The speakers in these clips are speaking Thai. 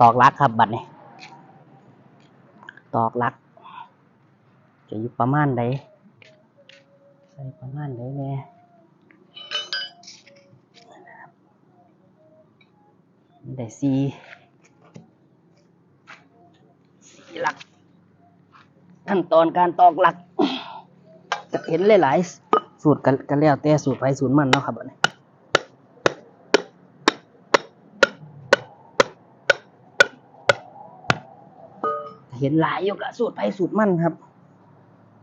ตอกลักครับบัดนี้ ตอกลัก จะอยู่ประมาณใดใส่ประมาณใดแน่นะครับได้สี่สี่หลัก ขั้นตอนการตอกหลัก จะเห็นหลาย ๆ สูตรกันกันแล้วแต่สูตรไปสูตรมันเนาะครับอันนี้ ห็นหลายอยู่กับสูตรไปสูตรมั่นครับ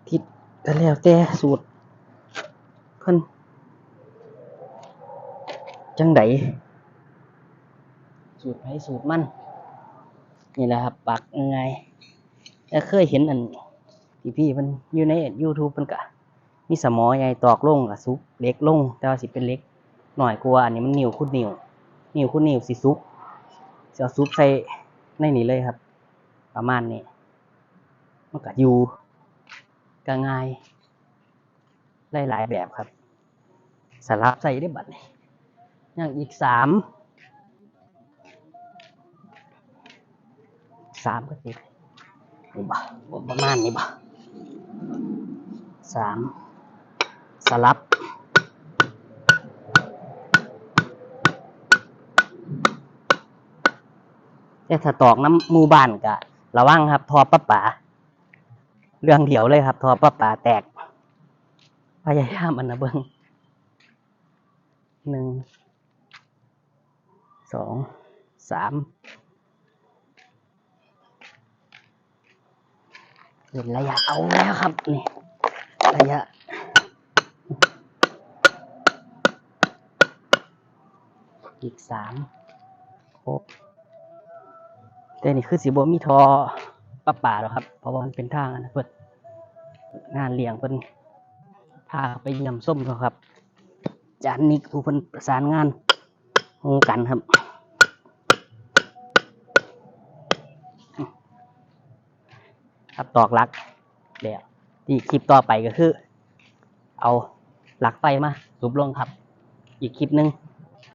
ผิดกันแล้วแต่สูตรเพิ่นจังไดสูตรไปสูตรมั่นนี่แหละครับปักยังไงแต่เคยเห็นอันพี่พี่ๆมันอยู่ใน YouTube มันก็มีสมอใหญ่ตอกลงกับซุกเล็กลง แต่ว่าสิเป็นเล็กหน่อยกว่าอันนี้มันนิ้วคุดนิ้วนิ้วคุดนิ้วสิซุกจะซุปใส่ในนี้เลยครับ ประมาณนี้ มันก็อยู่ก็ง่ายหลายๆแบบครับ สลับใส่ได้บัดนี้อย่างอีกสามสามก็ติดนี่บ่บ่ประมาณนี้บ่สามสลับแต่ถ้าตอกน้ำมูบานกะระวังครับ ทอปะปา เรื่องเดียวเลยครับทอประปาแตก พยายามอันนะเบิ้งหนึ่งสองสามเห็นระยะเอาแล้วครับนี่ระยะอีกสามครบแต่นี่คือสีบมีทอ ปะป่าหรอกครับ เพราะว่ามันเป็นทางนะเพิ่นงานเลี้ยงเพิ่อนพาไปเยี่ยมส้มเขาครับ จานนิกผู้เพิ่นประสานงานงูกันครับครับตอกลักเดี๋ยวที่คลิปต่อไปก็คือ เอาหลักไฟมาสูบลงครับ อีกคลิปหนึ่ง